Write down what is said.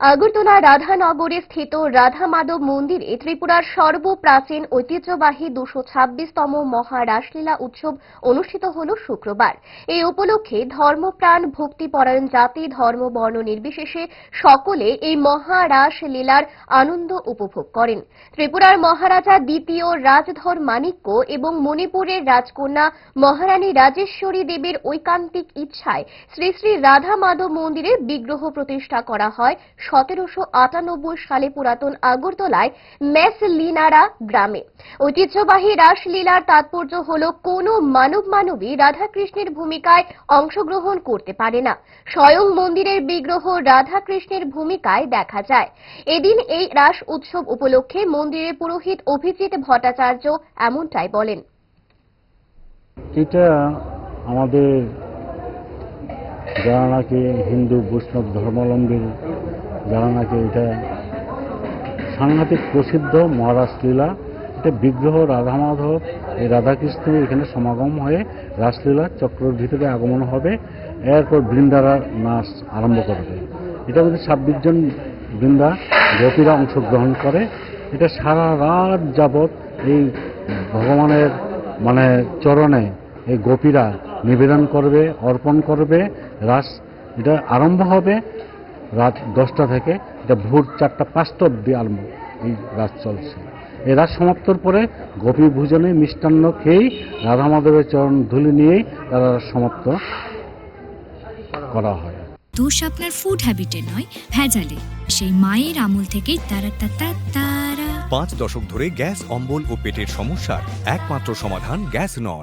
আগরতলা রাধানগরে স্থিত রাধা মাধব মন্দিরে ত্রিপুরার সর্বপ্রাচীন ঐতিহ্যবাহী দুশো ছাব্বিশতম মহারাসলীলা উৎসব অনুষ্ঠিত হল শুক্রবার। এই উপলক্ষে ধর্মপ্রাণ ভক্তিপরায়ণ জাতি, ধর্ম, বর্ণ নির্বিশেষে সকলে এই মহারাস লীলার আনন্দ উপভোগ করেন। ত্রিপুরার মহারাজা দ্বিতীয় রাজধর মাণিক্য এবং মণিপুরের রাজকন্যা মহারানী রাজেশ্বরী দেবীর ঐকান্তিক ইচ্ছায় শ্রী শ্রী রাধা মাধব মন্দিরে বিগ্রহ প্রতিষ্ঠা করা হয় সতেরোশো আটানব্বই সালে পুরাতন আগরতলায় মেসলিনারা গ্রামে। ঐতিহ্যবাহী রাসলীলার তাৎপর্য হল কোনো মানব মানবী রাধাকৃষ্ণের ভূমিকায় অংশগ্রহণ করতে পারে না। স্বয়ং মন্দিরের বিগ্রহ রাধাকৃষ্ণের ভূমিকায় দেখা যায়। এদিন এই রাস উৎসব উপলক্ষে মন্দিরের পুরোহিত অভিজিৎ ভট্টাচার্য এমনটাই বলেন। এটা আমাদের যারা নাকি হিন্দু, বৈষ্ণব ধর্মাবলম্বী যারা নাকি এটা সাংঘাতিক প্রসিদ্ধ মহারাজ লীলা, এটা বিগ্রহ রাধা মাধব, এই রাধাকৃষ্ণ এখানে সমাগম হয়ে রাসলীলা চক্রের ভিতরে আগমন হবে। এরপর বৃন্দারা নাচ আরম্ভ করবে। এটা মধ্যে ছাব্বিশ জন বৃন্দা গোপীরা অংশগ্রহণ করে, এটা সারা রাত যাবৎ এই ভগবানের মানে চরণে এই গোপীরা নিবেদন করবে, অর্পণ করবে। রাস এটা আরম্ভ হবে। রাত দশটা থেকে এটা ভোর চারটা পাঁচটা অব্দি আরম্ভ এই রাত চলছে। এই রাত সমাপ্তর পরে গোপী ভোজনে মিষ্টান্ন খেয়েই রাধা মাধবের চরণ ধুলি নিয়েই তারা সমাপ্ত করা হয়। দোষ আপনার ফুড হ্যাবিটে নয় ভেজালে। সেই মায়ের আমল থেকেই তারা তা তারা। পাঁচ দশক ধরে গ্যাস অম্বল ও পেটের সমস্যার একমাত্র সমাধান গ্যাস নল।